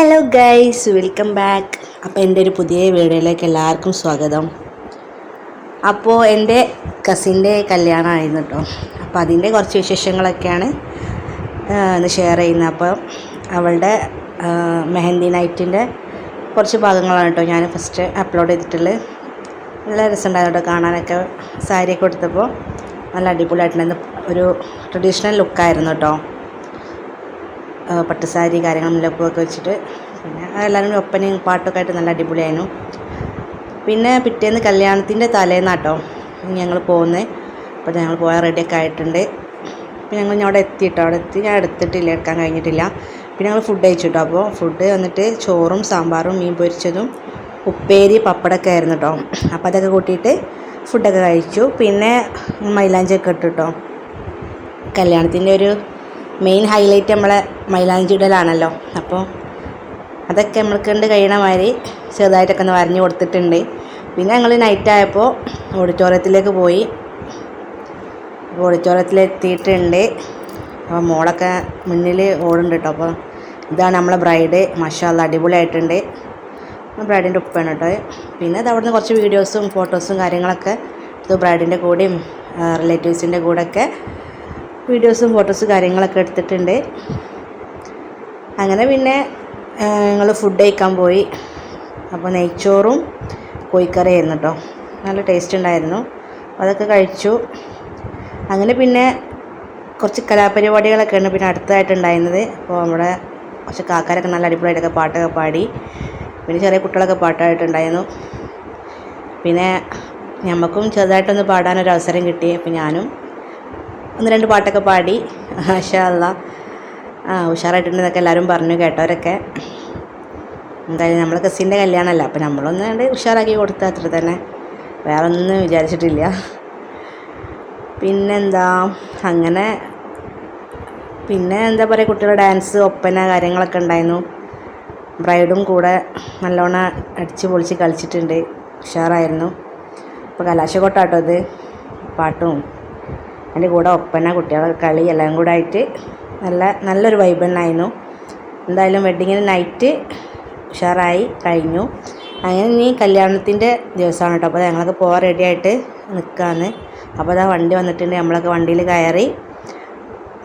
Hello guys welcome back അപ്പോൾ എന്റെ ഒരു പുതിയ വീഡിയോയിലേക്ക് എല്ലാവർക്കും സ്വാഗതം. അപ്പോൾ എന്റെ കസിന്റെ കല്യാണമായിരുന്നു കേട്ടോ അപ്പോൾ അതിന്റെ കുറച്ച് വിശേഷങ്ങളൊക്കെയാണ് ഇന്ന് ഷെയർ ചെയ്യുന്നത്. അപ്പോൾ അവളുടെ മെഹന്തി നൈറ്റിന്റെ കുറച്ച് ഭാഗങ്ങളാണ് കേട്ടോ ഞാൻ ഫസ്റ്റ് അപ്ലോഡ് ചെയ്തിട്ടുള്ളത്. നല്ല രസമുണ്ടായിരുന്നു കേട്ടോ കാണാനൊക്കെ. സാരിയൊക്കെ കൊടുത്തപ്പോൾ നല്ല അടിപൊളിയായിട്ടുണ്ടായിരുന്നു ഒരു ട്രഡീഷണൽ ലുക്കായിരുന്നു കേട്ടോ പട്ടുസാരി കാര്യങ്ങൾ മുല്ലപ്പൂവൊക്കെ വെച്ചിട്ട് പിന്നെ എല്ലാവരും ഒപ്പനയും പാട്ടൊക്കെ ആയിട്ട് നല്ല അടിപൊളിയായിരുന്നു. പിന്നെ പിറ്റേന്ന് കല്യാണത്തിന്റെ തലേന്നാട്ടോ ഞങ്ങൾ പോകുന്നത് അപ്പോൾ ഞങ്ങൾ പോയാൽ റെഡിയൊക്കെ ആയിട്ടുണ്ട്. പിന്നെ ഞങ്ങൾ ഞാൻ അവിടെ എത്തി കേട്ടോ അവിടെ എത്തി. ഞാൻ എടുത്തിട്ടില്ല എടുക്കാൻ കഴിഞ്ഞിട്ടില്ല. പിന്നെ ഞങ്ങൾ ഫുഡ് കഴിച്ചു കേട്ടോ അപ്പോൾ ഫുഡ് വന്നിട്ട് ചോറും സാമ്പാറും മീൻ പൊരിച്ചതും ഉപ്പേരി പപ്പടമൊക്കെ ആയിരുന്നു കേട്ടോ അപ്പോൾ അതൊക്കെ കൂട്ടിയിട്ട് ഫുഡൊക്കെ കഴിച്ചു. പിന്നെ മൈലാഞ്ചൊക്കെ ഇട്ടു കേട്ടോ കല്യാണത്തിന്റെ ഒരു മെയിൻ ഹൈലൈറ്റ് നമ്മളെ മൈലാഞ്ചി ഇടലാണല്ലോ. അപ്പോൾ അതൊക്കെ നമ്മൾ കണ്ട് കഴിയണ മാതിരി ചെറുതായിട്ടൊക്കെ ഒന്ന് വരഞ്ഞു കൊടുത്തിട്ടുണ്ട്. പിന്നെ ഞങ്ങൾ നൈറ്റ് ആയപ്പോൾ ഓഡിറ്റോറിയത്തിലേക്ക് പോയി. ഓഡിറ്റോറിയത്തിൽ എത്തിയിട്ടുണ്ട്. അപ്പോൾ മോളൊക്കെ മുന്നിൽ ഓടുന്നുണ്ട് കേട്ടോ അപ്പോൾ ഇതാണ് നമ്മളെ ബ്രൈഡ് മഷാല്ല അടിപൊളിയായിട്ടുണ്ട്. ബ്രൈഡിന്റെ ഉപ്പാണ് കേട്ടോ പിന്നെ അത് അവിടുന്ന് കുറച്ച് വീഡിയോസും ഫോട്ടോസും കാര്യങ്ങളൊക്കെ ബ്രൈഡിന്റെ കൂടെയും റിലേറ്റീവ്സിന്റെ കൂടെയൊക്കെ വീഡിയോസും ഫോട്ടോസും കാര്യങ്ങളൊക്കെ എടുത്തിട്ടുണ്ട്. അങ്ങനെ പിന്നെ ഞങ്ങൾ ഫുഡ് കഴിക്കാൻ പോയി. അപ്പോൾ നെയ്ച്ചോറും കോഴിക്കറി ആയിരുന്നു കേട്ടോ നല്ല ടേസ്റ്റ് ഉണ്ടായിരുന്നു. അതൊക്കെ കഴിച്ചു. അങ്ങനെ പിന്നെ കുറച്ച് കലാപരിപാടികളൊക്കെയാണ് പിന്നെ അടുത്തതായിട്ടുണ്ടായിരുന്നത് അപ്പോൾ നമ്മുടെ കുറച്ച് കാക്കാരൊക്കെ നല്ല അടിപൊളിയായിട്ടൊക്കെ പാട്ടൊക്കെ പാടി. പിന്നെ ചെറിയ കുട്ടികളൊക്കെ പാട്ടായിട്ടുണ്ടായിരുന്നു. പിന്നെ ഞമ്മക്കും ചെറുതായിട്ടൊന്ന് പാടാനൊരു അവസരം കിട്ടി. അപ്പോൾ ഞാനും ഒന്ന് രണ്ട് പാട്ടൊക്കെ പാടി. മാഷാ അല്ലാ ആ ഉഷാറായിട്ടുണ്ടെന്നൊക്കെ എല്ലാവരും പറഞ്ഞു കേട്ടവരൊക്കെ. എന്തായാലും നമ്മൾ കസിന്റെ കല്യാണമല്ല അപ്പം നമ്മളൊന്ന് കണ്ട് ഉഷാറാക്കി കൊടുത്ത അത്ര തന്നെ. വേറെ ഒന്നും വിചാരിച്ചിട്ടില്ല. പിന്നെന്താ? അങ്ങനെ പിന്നെ എന്താ പറയുക കുട്ടികളുടെ ഡാൻസ് ഒപ്പന കാര്യങ്ങളൊക്കെ ഉണ്ടായിരുന്നു. ബ്രൈഡും കൂടെ നല്ലോണം അടിച്ച് പൊളിച്ച് കളിച്ചിട്ടുണ്ട്. ഉഷാറായിരുന്നു. അപ്പോൾ കലാശക്കൊട്ടാട്ടോ അത് പാട്ടും അതിന്റെ കൂടെ ഒപ്പന കുട്ടികളെ കളി എല്ലാം കൂടെ ആയിട്ട് നല്ല നല്ലൊരു വൈബ് തന്നെയായിരുന്നു. എന്തായാലും വെഡ്ഡിങ്ങിന് നൈറ്റ് ഉഷാറായി കഴിഞ്ഞു. അങ്ങനെ ഇനി കല്യാണത്തിന്റെ ദിവസമാണ് കേട്ടോ. അപ്പോൾ ഞങ്ങളൊക്കെ പോകാൻ റെഡി ആയിട്ട് നിൽക്കുകയാണ് അപ്പോൾ അതാ വണ്ടി വന്നിട്ടുണ്ട്. നമ്മളൊക്കെ വണ്ടിയിൽ കയറി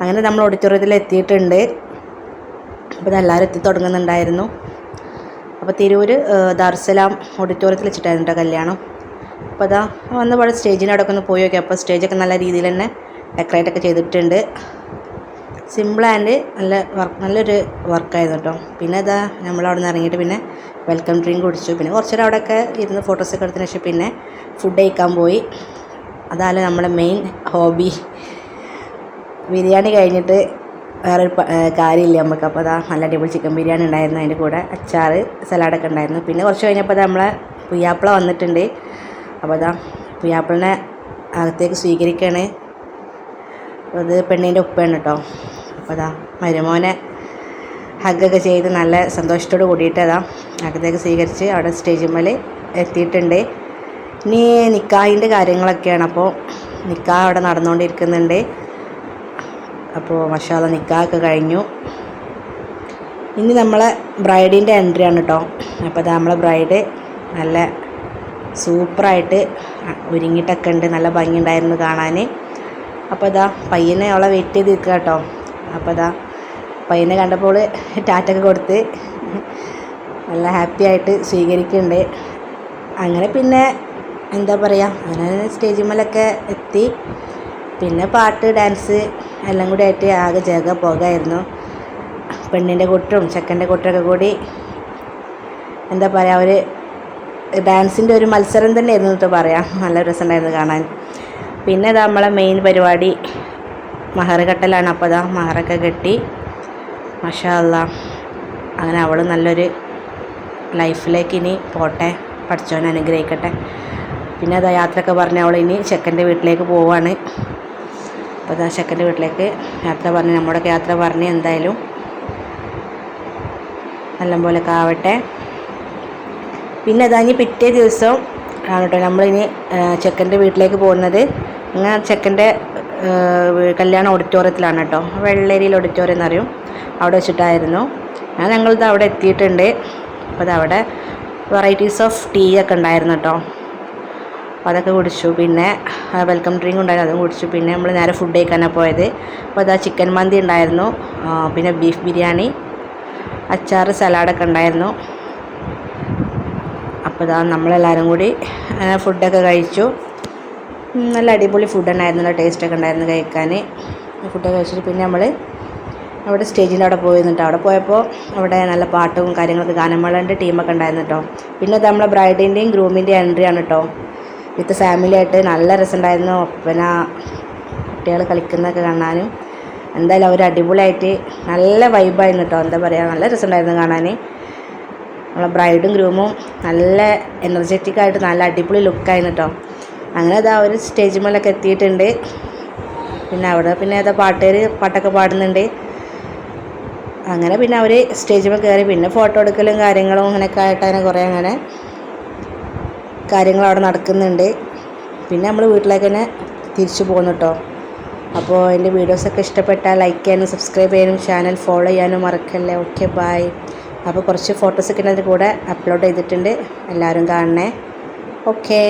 അങ്ങനെ നമ്മൾ ഓഡിറ്റോറിയത്തിൽ എത്തിയിട്ടുണ്ട്. അപ്പോൾ ഇതെല്ലാവരും എത്തി തുടങ്ങുന്നുണ്ടായിരുന്നു. അപ്പോൾ തിരൂർ ദാർസലാം ഓഡിറ്റോറിയത്തിൽ വെച്ചിട്ടായിരുന്നു കേട്ടോ കല്യാണം. അപ്പോൾ അതാ വന്ന പാടെ അവിടെ ഒന്ന് പോയി നോക്കി. അപ്പോൾ സ്റ്റേജൊക്കെ നല്ല രീതിയിൽ തന്നെ ഡെക്കറേറ്റ് ഒക്കെ ചെയ്തിട്ടുണ്ട്. സിമ്പിൾ ആൻഡ് നല്ല വർക്ക് നല്ലൊരു വർക്കായിരുന്നു കേട്ടോ. പിന്നെ ഇതാ നമ്മൾ അവിടെ നിന്ന് ഇറങ്ങിയിട്ട് പിന്നെ വെൽക്കം ഡ്രിങ്ക് കുടിച്ചു. പിന്നെ കുറച്ച് നേരം അവിടെയൊക്കെ ഇരുന്ന് ഫോട്ടോസൊക്കെ എടുത്തതിന് ശേഷം പിന്നെ ഫുഡ് കഴിക്കാൻ പോയി. അതാണ് നമ്മുടെ മെയിൻ ഹോബി ബിരിയാണി കഴിഞ്ഞിട്ട് വേറൊരു കാര്യമില്ല നമുക്ക്. അപ്പോൾ അതാ നല്ല അടിപൊളി ചിക്കൻ ബിരിയാണി ഉണ്ടായിരുന്നു. അതിന്റെ കൂടെ അച്ചാറ് സലാഡൊക്കെ ഉണ്ടായിരുന്നു. പിന്നെ കുറച്ച് കഴിഞ്ഞപ്പോൾ നമ്മളെ പുയ്യാപ്പിള വന്നിട്ടുണ്ട്. അപ്പോൾ അതാ പുയ്യാപ്പിളിനെ അകത്തേക്ക് സ്വീകരിക്കുകയാണ് അത് പെണ്ണിന്റെ ഉപ്പയാണ് കേട്ടോ അപ്പോൾ അതാ മരുമോനെ ഹഗ്ഗൊക്കെ ചെയ്ത് നല്ല സന്തോഷത്തോട് കൂടിയിട്ട് അതാ അകത്തേക്ക് സ്വീകരിച്ച് അവിടെ സ്റ്റേജിന്മേൽ എത്തിയിട്ടുണ്ട്. ഇനി നിക്കാഹിന്റെ കാര്യങ്ങളൊക്കെയാണ്. അപ്പോൾ നിക്കാഹ് അവിടെ നടന്നുകൊണ്ടിരിക്കുന്നുണ്ട്. അപ്പോൾ മഷാല നിക്കാഹൊക്കെ കഴിഞ്ഞു. ഇനി നമ്മളെ ബ്രൈഡിന്റെ എൻട്രി ആണ് കേട്ടോ അപ്പോൾ അത് നമ്മളെ ബ്രൈഡ് നല്ല സൂപ്പറായിട്ട് ഒരുങ്ങിയിട്ടൊക്കെ ഉണ്ട്. നല്ല ഭംഗിയുണ്ടായിരുന്നു കാണാൻ അപ്പോൾ ഇതാ പയ്യനെ അവളെ വെയിറ്റ് ചെയ്ത് നിൽക്കുക കേട്ടോ. അപ്പോൾ ഇതാ പയ്യനെ കണ്ടപ്പോൾ ടാറ്റൊക്കെ കൊടുത്ത് നല്ല ഹാപ്പി ആയിട്ട് സ്വീകരിക്കുന്നുണ്ട്. അങ്ങനെ പിന്നെ എന്താ പറയുക അങ്ങനെ സ്റ്റേജിന്മേലൊക്കെ എത്തി. പിന്നെ പാട്ട് ഡാൻസ് എല്ലാം കൂടി ആയിട്ട് ആകെ ജഗ പോകായിരുന്നു. പെണ്ണിന്റെ കൂട്ടും ചെക്കന്റെ കൂട്ടൊക്കെ കൂടി എന്താ പറയുക ഒരു ഡാൻസിന്റെ ഒരു മത്സരം തന്നെയായിരുന്നു എന്നിട്ട് പറയാം. നല്ല രസമുണ്ടായിരുന്നു കാണാൻ. പിന്നെ ഇതാ നമ്മളെ മെയിൻ പരിപാടി മഹർ കെട്ടലാണ്. അപ്പോൾ അതാ മഹറൊക്കെ കെട്ടി. മഷാ അങ്ങനെ അവൾ നല്ലൊരു ലൈഫിലേക്ക് ഇനി പോട്ടെ പഠിച്ചവൻ അനുഗ്രഹിക്കട്ടെ. പിന്നെ അതാ യാത്രയൊക്കെ പറഞ്ഞ് അവൾ ഇനി ചെക്കന്റെ വീട്ടിലേക്ക് പോവാണ്. അപ്പോൾ അതാ ചെക്കന്റെ വീട്ടിലേക്ക് യാത്ര പറഞ്ഞ് നമ്മുടെയൊക്കെ യാത്ര പറഞ്ഞ് എന്തായാലും നല്ലപോലെയൊക്കെ ആവട്ടെ പിന്നെ അതാ ഇനി പിറ്റേ ദിവസം ആണ് കേട്ടോ നമ്മളിനി ചെക്കന്റെ വീട്ടിലേക്ക് പോകുന്നത്. അങ്ങനെ ചെക്കന്റെ കല്യാണ ഓഡിറ്റോറിയത്തിലാണ് കേട്ടോ. വെള്ളേരിയിൽ ഓഡിറ്റോറിയം എന്നറിയും. അവിടെ വെച്ചിട്ടായിരുന്നു. ഞാൻ ഞങ്ങളിത് അവിടെ എത്തിയിട്ടുണ്ട്. അപ്പോൾ അതവിടെ വെറൈറ്റീസ് ഓഫ് ടീ ഒക്കെ ഉണ്ടായിരുന്നു കേട്ടോ. അപ്പോൾ അതൊക്കെ കുടിച്ചു. പിന്നെ വെൽക്കം ഡ്രിങ്ക് ഉണ്ടായിരുന്നു. അതും കുടിച്ചു. പിന്നെ നമ്മൾ നേരെ ഫുഡ് കഴിക്കാനാണ് പോയത്. അപ്പോൾ അതാ ചിക്കൻ മന്തി ഉണ്ടായിരുന്നു. പിന്നെ ബീഫ് ബിരിയാണി അച്ചാർ സലാഡൊക്കെ ഉണ്ടായിരുന്നു. അപ്പോൾ ഇതാ നമ്മളെല്ലാവരും കൂടി ഫുഡൊക്കെ കഴിച്ചു. നല്ല അടിപൊളി ഫുഡ് ഉണ്ടായിരുന്നു നല്ല ടേസ്റ്റൊക്കെ ഉണ്ടായിരുന്നു കഴിക്കാൻ. ഫുഡൊക്കെ കഴിച്ചിട്ട് പിന്നെ നമ്മൾ അവിടെ സ്റ്റേജിന്റെ അവിടെ പോയി അവിടെ പോയപ്പോൾ അവിടെ നല്ല പാട്ടും കാര്യങ്ങളൊക്കെ ഗാനമേളന്റെ ടീമൊക്കെ ഉണ്ടായിരുന്നു കേട്ടോ പിന്നെ അത് നമ്മളെ ബ്രൈഡിന്റെയും ഗ്രൂമിന്റെയും എൻട്രി ആണ് കേട്ടോ വിത്ത് ഫാമിലി ആയിട്ട് നല്ല രസമുണ്ടായിരുന്നു ഒപ്പന കുട്ടികൾ കളിക്കുന്നതൊക്കെ കാണാനും എന്തായാലും അവർ അടിപൊളിയായിട്ട് നല്ല വൈബായിരുന്നു കേട്ടോ എന്താ പറയുക നല്ല രസമുണ്ടായിരുന്നു കാണാൻ നമ്മളെ ബ്രൈഡും ഗ്രൂമും നല്ല എനർജറ്റിക് ആയിട്ട് നല്ല അടിപൊളി ലുക്കായിരുന്നു കേട്ടോ അങ്ങനെ ഇതാ ഒരു സ്റ്റേജ് മേലൊക്കെ എത്തിയിട്ടുണ്ട്. പിന്നെ അവിടെ പിന്നെ ഏതാ പാട്ടുകാർ പാട്ടൊക്കെ പാടുന്നുണ്ട്. അങ്ങനെ പിന്നെ അവർ സ്റ്റേജിൽ കയറി പിന്നെ ഫോട്ടോ എടുക്കലും കാര്യങ്ങളും അങ്ങനെയൊക്കെ ആയിട്ട് അങ്ങനെ കുറേ അങ്ങനെ കാര്യങ്ങൾ അവിടെ നടക്കുന്നുണ്ട്. പിന്നെ നമ്മൾ വീട്ടിലേക്ക് തന്നെ തിരിച്ചു പോകുന്നു കേട്ടോ അപ്പോൾ എന്റെ വീഡിയോസൊക്കെ ഇഷ്ടപ്പെട്ടാൽ ലൈക്ക് ചെയ്യാനും സബ്സ്ക്രൈബ് ചെയ്യാനും ചാനൽ ഫോളോ ചെയ്യാനും മറക്കല്ലേ. ഓക്കെ ബൈ അപ്പോൾ കുറച്ച് ഫോട്ടോസൊക്കെ അതിന്റെ കൂടെ അപ്ലോഡ് ചെയ്തിട്ടുണ്ട്. എല്ലാവരും കാണണേ. ഓക്കേ